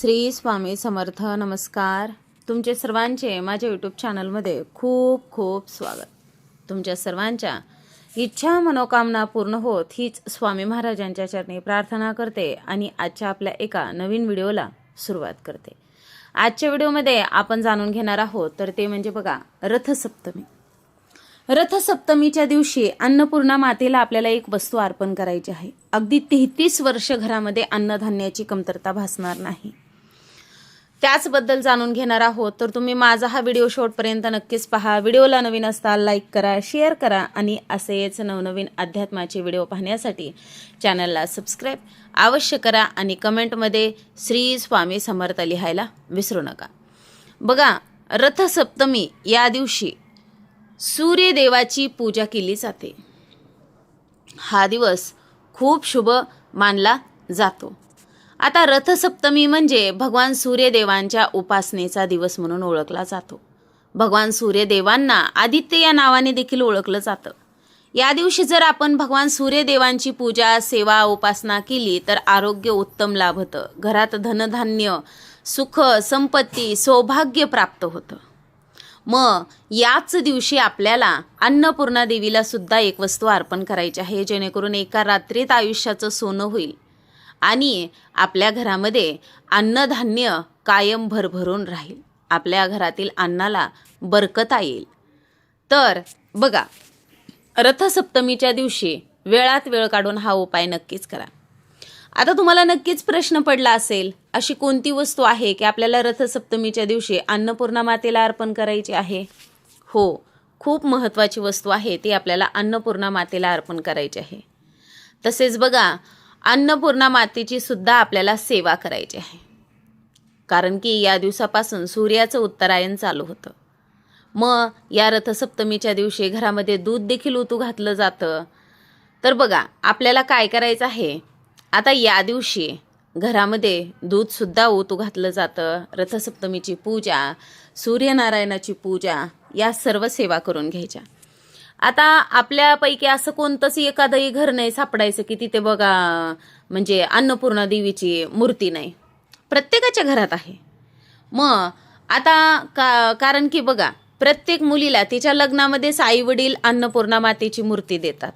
श्री स्वामी समर्थ नमस्कार. तुमचे सर्वांचे माझ्या यूट्यूब चॅनलमध्ये खूप खूप स्वागत. तुमच्या सर्वांच्या इच्छा मनोकामना पूर्ण होत हीच स्वामी महाराजांच्या चरणी प्रार्थना करते आणि आजच्या आपल्या एका नवीन व्हिडिओला सुरुवात करते. आजच्या व्हिडिओमध्ये आपण जाणून घेणार आहोत तर ते म्हणजे बघा रथसप्तमी. रथसप्तमीच्या दिवशी अन्नपूर्णा मातेला आपल्याला एक वस्तू अर्पण करायची आहे. अगदी तेहतीस वर्ष घरामध्ये अन्नधान्याची कमतरता भासणार नाही. त्याचबद्दल जाणून घेणार आहोत. तर तुम्ही माझा हा व्हिडिओ शेवटपर्यंत नक्कीच पहा. व्हिडिओला नवीन असताल लाईक करा शेअर करा आणि असेच नवनवीन अध्यात्माचे व्हिडिओ पाहण्यासाठी चॅनलला सबस्क्राईब अवश्य करा आणि कमेंटमध्ये श्री स्वामी समर्थ लिहायला विसरू नका. बघा रथसप्तमी या दिवशी सूर्यदेवाची पूजा केली जाते. हा दिवस खूप शुभ मानला जातो. आता रथसप्तमी म्हणजे भगवान सूर्यदेवांच्या उपासनेचा दिवस म्हणून ओळखला जातो. भगवान सूर्यदेवांना आदित्य या नावाने देखील ओळखलं जातं. या दिवशी जर आपण भगवान सूर्यदेवांची पूजा सेवा उपासना केली तर आरोग्य उत्तम लाभतं. घरात धनधान्य सुख संपत्ती सौभाग्य प्राप्त होतं. मग याच दिवशी आपल्याला अन्नपूर्णा देवीला सुद्धा एक वस्तू अर्पण करायची आहे जेणेकरून एका रात्रीत आयुष्याचं सोनं होईल. आणि आपल्या घरामध्ये अन्नधान्य कायम भरभरून राहील. आपल्या घरातील अन्नाला बरकता येईल. तर बघा रथसप्तमीच्या दिवशी वेळात वेळ काढून हा उपाय नक्कीच करा. आता तुम्हाला नक्कीच प्रश्न पडला असेल अशी कोणती वस्तू आहे की आपल्याला रथसप्तमीच्या दिवशी अन्नपूर्णा मातेला अर्पण करायची आहे? हो खूप महत्त्वाची वस्तू आहे ती आपल्याला अन्नपूर्णा मातेला अर्पण करायची आहे. तसेच बघा अन्नपूर्णा मातेची सुद्धा आपल्याला सेवा करायची आहे. कारण की या दिवसापासून सूर्याचं उत्तरायण चालू होतं. मग या रथसप्तमीच्या दिवशी घरामध्ये दूध देखील उतू घातलं जातं. तर बघा आपल्याला काय करायचं आहे? आता या दिवशी घरामध्ये दूधसुद्धा ओतू घातलं जातं. रथसप्तमीची पूजा सूर्यनारायणाची पूजा या सर्व सेवा करून घ्यायच्या. आता आपल्यापैकी असं कोणतंच एखादंही घर नाही सापडायचं की तिथे बघा म्हणजे अन्नपूर्णा देवीची मूर्ती नाही. प्रत्येकाच्या घरात आहे. मग आता का कारण की बघा प्रत्येक मुलीला तिच्या लग्नामध्येच आई वडील अन्नपूर्णा मातेची मूर्ती देतात.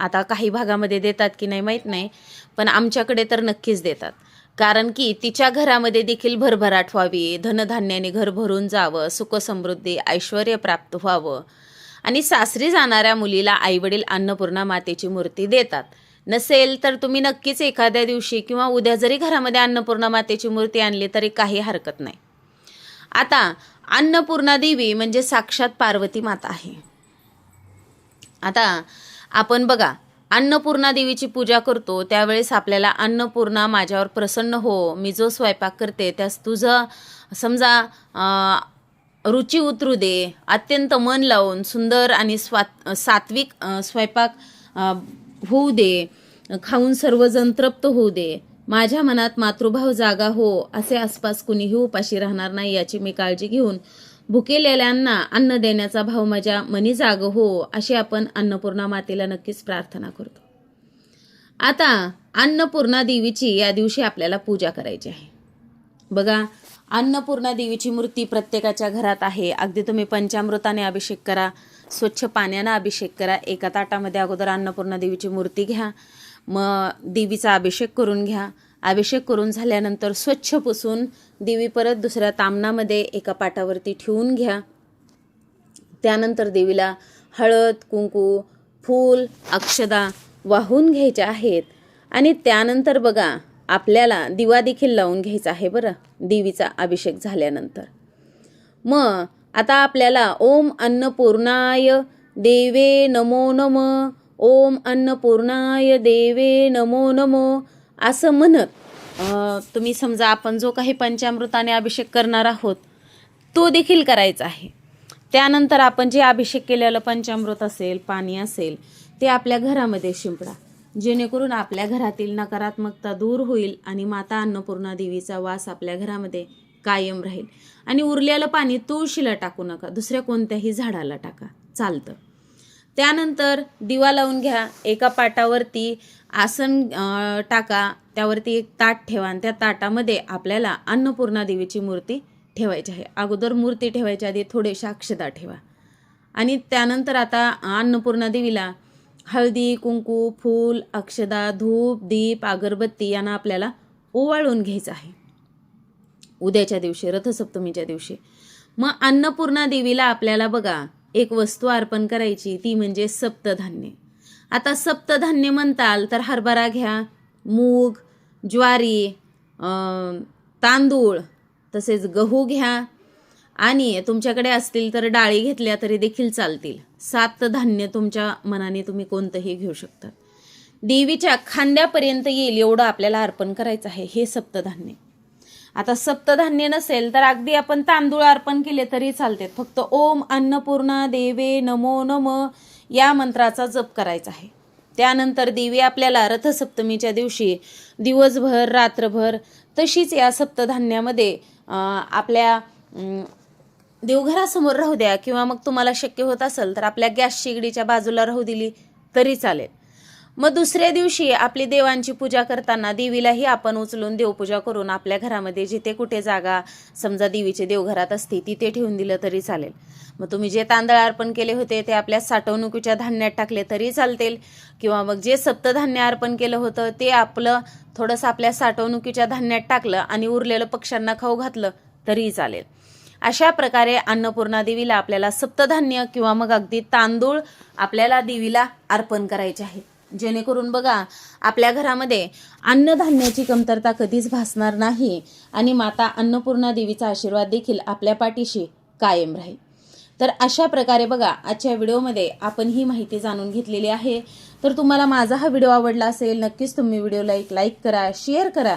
आता काही भागामध्ये देतात की नाही माहीत नाही पण आमच्याकडे तर नक्कीच देतात. कारण की तिच्या घरामध्ये देखील भरभराट व्हावी धनधान्याने घर भरून जावं सुखसमृद्धी ऐश्वर प्राप्त व्हावं आणि सासरी जाणाऱ्या मुलीला आईवडील अन्नपूर्णा मातेची मूर्ती देतात. नसेल तर तुम्ही नक्कीच एखाद्या दिवशी किंवा उद्या जरी घरामध्ये अन्नपूर्णा मातेची मूर्ती आणली तरी काही हरकत नाही. आता अन्नपूर्णा देवी म्हणजे साक्षात पार्वती माता आहे. आता आपण बघा अन्नपूर्णा देवीची पूजा करतो त्यावेळेस आपल्याला अन्नपूर्णा माझ्यावर प्रसन्न हो मी जो स्वयंपाक करते त्यास तुझं समजा रुची उतरू दे. अत्यंत मन लावून सुंदर आणि स्वात सात्विक स्वयंपाक होऊ दे. खाऊन सर्वजण तृप्त होऊ दे. माझ्या मनात मातृभाव जागा हो असे आसपास कुणीही उपाशी राहणार नाही याची मी काळजी घेऊन भुकेलेल्यांना अन्न देण्याचा भाव माझ्या मनी जाग हो अशी आपण अन्नपूर्णा मातेला नक्कीच प्रार्थना करतो. आता अन्नपूर्णा देवीची या दिवशी आपल्याला पूजा करायची आहे. बघा अन्नपूर्णा देवीची मूर्ती प्रत्येकाच्या घरात आहे. अगदी तुम्ही पंचामृताने अभिषेक करा स्वच्छ पाण्यानं अभिषेक करा. एका ताटामध्ये अगोदर अन्नपूर्णा देवीची मूर्ती घ्या. मग देवीचा अभिषेक करून घ्या. अभिषेक करून झाल्यानंतर स्वच्छ पुसून देवी परत दुसऱ्या तामणामध्ये एका पाटावरती ठेवून घ्या. त्यानंतर देवीला हळद कुंकू फूल अक्षदा वाहून घ्यायच्या आहेत. आणि त्यानंतर बघा आपल्याला दिवा देखील लावून घ्यायचा आहे बरं देवीचा अभिषेक झाल्यानंतर. मग आता आपल्याला ओम अन्नपूर्णाय देवे नमो नम ओम अन्नपूर्णाय देवे नमो नमो असं म्हणत तुम्ही समजा आपण जो काही पंचामृताने अभिषेक करणार आहोत तो देखील करायचा आहे. त्यानंतर आपण जे अभिषेक केलेलं पंचामृत असेल पाणी असेल ते आपल्या घरामध्ये शिंपडा. जेणेकरून आपल्या घरातील नकारात्मकता दूर होईल आणि माता अन्नपूर्णा देवीचा वास आपल्या घरामध्ये कायम राहील. आणि उरलेलं पाणी तुळशीला टाकू नका दुसऱ्या कोणत्याही झाडाला टाका. चालतं. त्यानंतर दिवा लावून घ्या एका पाटावरती आसन टाका त्यावरती एक ताट ठेवा आणि त्या ताटामध्ये आपल्याला अन्नपूर्णा देवीची मूर्ती ठेवायची आहे. अगोदर मूर्ती ठेवायच्या आधी थोडेशा अक्षता ठेवा. आणि त्यानंतर आता अन्नपूर्णा देवीला हळदी कुंकू फूल अक्षदा धूप दीप अगरबत्ती यांना आपल्याला ओवाळून घ्यायचं आहे. उद्याच्या दिवशी रथसप्तमीच्या दिवशी. मग अन्नपूर्णा देवीला आपल्याला बघा एक वस्तू अर्पण करायची ती म्हणजे सप्तधान्य. आता सप्तधान्य म्हणताल तर हरभरा घ्या मूग ज्वारी तांदूळ तसेच गहू घ्या आणि तुमच्याकडे असतील तर डाळी घेतल्या तरी देखील चालतील. सात धान्य तुमच्या मनाने तुम्ही कोणतंही घेऊ शकता. देवीच्या खांद्यापर्यंत येईल एवढं आपल्याला अर्पण करायचं आहे. हे सप्तधान्य. आता सप्तधान्य नसेल तर अगदी आपण तांदूळ अर्पण केले तरी चालते फक्त ओम अन्नपूर्णा देवे नमो नम या मंत्राचा जप करायचा आहे. त्यानंतर देवी आपल्याला रथसप्तमीच्या दिवशी दिवसभर रात्रभर तशीच या सप्तधान्यामध्ये आपल्या देवघरासमोर राहू द्या किंवा मग तुम्हाला शक्य होत असेल तर आपल्या गॅस शेगडीच्या बाजूला राहू दिली तरी चालेल. मग दुसऱ्या दिवशी आपली देवांची पूजा करताना देवीलाही आपण उचलून देवपूजा करून आपल्या घरामध्ये जिथे कुठे जागा समजा देवीचे देवघरात असते तिथे ठेवून दिलं तरी चालेल. मग तुम्ही जे तांदळ अर्पण केले होते ते आपल्या साठवणुकीच्या धान्यात टाकले तरी चालतील. किंवा मग जे सप्तधान्य अर्पण केलं होतं ते आपलं थोडंसं आपल्या साठवणुकीच्या धान्यात टाकलं आणि उरलेलं पक्ष्यांना खाऊ घातलं तरीही चालेल. अशा प्रकारे अन्नपूर्णा देवीला आपल्याला सप्तधान्य किंवा मग अगदी तांदूळ आपल्याला देवीला अर्पण करायचे आहे. जेणेकरून बघा आपल्या घरामध्ये अन्नधान्याची कमतरता कधीच भासणार नाही आणि माता अन्नपूर्णा देवीचा आशीर्वाद देखील आपल्या पाठीशी कायम राहील. तर अशा प्रकारे बघा आजच्या व्हिडिओमध्ये आपण ही माहिती जाणून घेतलेली आहे. तर तुम्हाला माझा हा व्हिडिओ आवडला असेल नक्कीच तुम्ही व्हिडिओला एक लाईक करा शेअर करा.